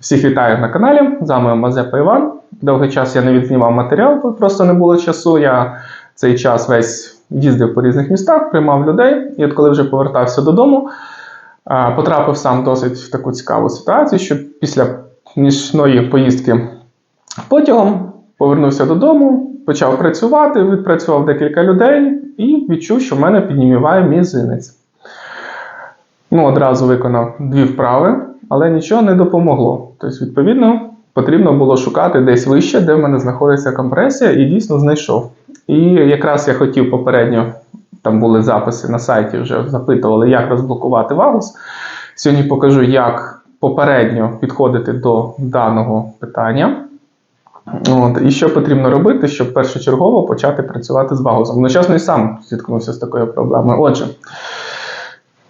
Всіх вітаю на каналі. З вами Мазепа Іван. Довгий час я не відзнімав матеріал, просто не було часу. Я цей час весь їздив по різних містах, приймав людей. І от коли вже повертався додому, потрапив сам досить в таку цікаву ситуацію, що після нічної поїздки потягом повернувся додому, почав працювати, відпрацював декілька людей і відчув, що в мене підніміває мізинець. Ну, одразу виконав дві вправи, але нічого не допомогло. Тобто, відповідно, потрібно було шукати десь вище, де в мене знаходиться компресія, і дійсно знайшов. І якраз я хотів попередньо, там були записи на сайті, вже запитували, як розблокувати вагус. Сьогодні покажу, як попередньо підходити до даного питання. От, і що потрібно робити, щоб першочергово почати працювати з вагусом. Одночасно і сам зіткнувся з такою проблемою. Отже,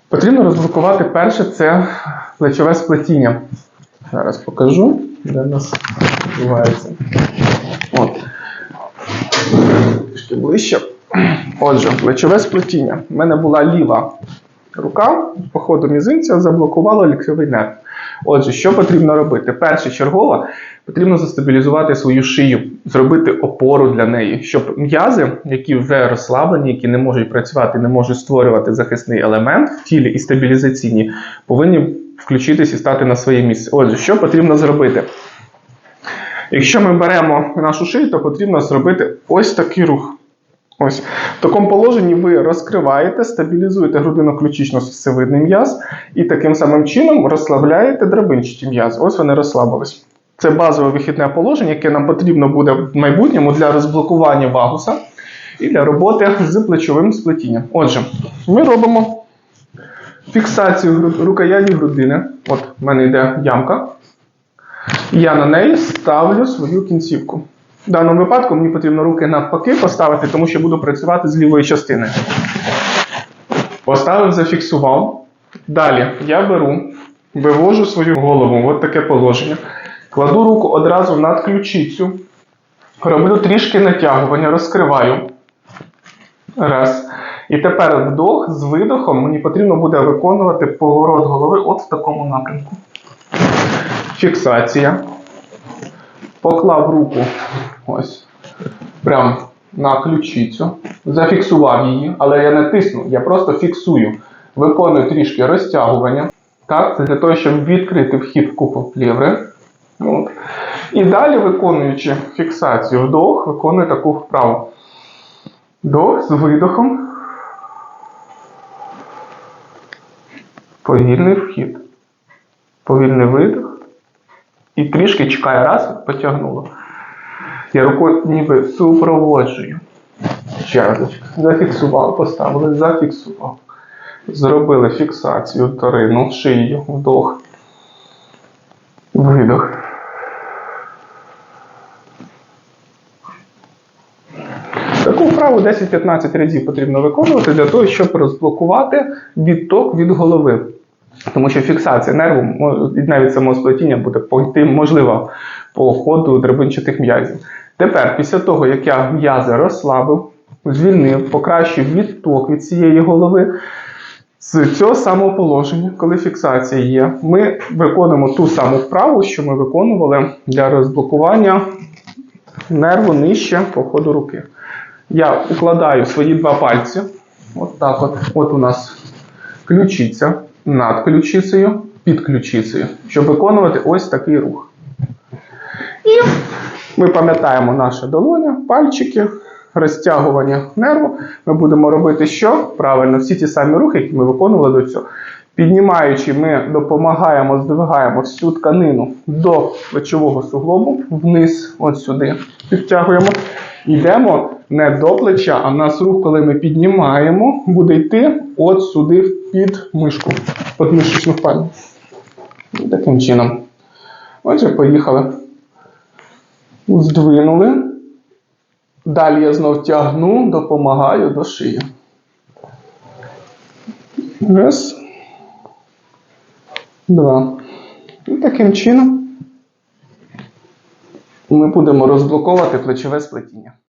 Потрібно розблокувати перше це плечове сплетіння. Зараз покажу, де в нас відбувається. От. Трішки ближче. Отже, плечове сплетіння. У мене була ліва рука, по ходу мізинця заблокувала ліктьовий нерв. Отже, що потрібно робити? Перше чергово потрібно застабілізувати свою шию, зробити опору для неї, щоб м'язи, які вже розслаблені, які не можуть працювати, не можуть створювати захисний елемент в тілі і стабілізаційні, повинні включитись і стати на своє місце. Отже, що потрібно зробити? Якщо ми беремо нашу шию, то потрібно зробити ось такий рух. Ось. В такому положенні ви розкриваєте, стабілізуєте грудино-ключично-сивидний м'яз і таким самим чином розслабляєте драбинчаті м'яз. Ось вони розслабились. Це базове вихідне положення, яке нам потрібно буде в майбутньому для розблокування вагуса і для роботи з плечовим сплетінням. Отже, ми робимо фіксацію рукояті грудини. От в мене йде ямка. Я на неї ставлю свою кінцівку. В даному випадку мені потрібно руки навпаки поставити, тому що буду працювати з лівої частини. Поставив, зафіксував. Далі я беру, вивожу свою голову от таке положення. Кладу руку одразу над ключицю. Роблю трішки натягування, розкриваю. Раз. І тепер вдох з видохом мені потрібно буде виконувати поворот голови от в такому напрямку. Фіксація. Поклав руку ось прям на ключицю, зафіксував її, але я не тисну, я просто фіксую. Виконую трішки розтягування. Так, це для того, щоб відкрити вхід в купу пліври. От. І далі, виконуючи фіксацію вдох, виконую таку вправу. Вдох з видохом. Повільний вхід. Повільний видох. І трішки чекаю раз, потягнуло. Я рукою ніби супроводжую. Ще раз. Зафіксував, поставили, зафіксував. Зробили фіксацію вторину, шию, вдох. Видох. Таку вправу 10-15 разів потрібно виконувати для того, щоб розблокувати відток від голови. Тому що фіксація нерву навіть самого сплетіння буде пойти можливо по ходу драбинчатих м'язів. Тепер, після того, як я м'язи розслабив, звільнив, покращив відток від цієї голови, з цього самого положення, коли фіксація є, ми виконуємо ту саму вправу, що ми виконували для розблокування нерву нижче по ходу руки. Я укладаю свої два пальці. От так от. От у нас ключиця над ключицею, під ключицею, щоб виконувати ось такий рух. І ми пам'ятаємо наше долоня, пальчики, розтягування нерву. Ми будемо робити що? Правильно, всі ті самі рухи, які ми виконували до цього. Піднімаючи, ми допомагаємо, здвигаємо всю тканину до плечового суглобу, вниз, от сюди. Підтягуємо. Йдемо не до плеча, а в нас рух, коли ми піднімаємо, буде йти от сюди під мишку, під мишечну пальму. І таким чином. Отже, поїхали. Здвинули. Далі я знов тягну, допомагаю до шиї. Раз. Два. І таким чином ми будемо розблоковувати плечове сплетіння.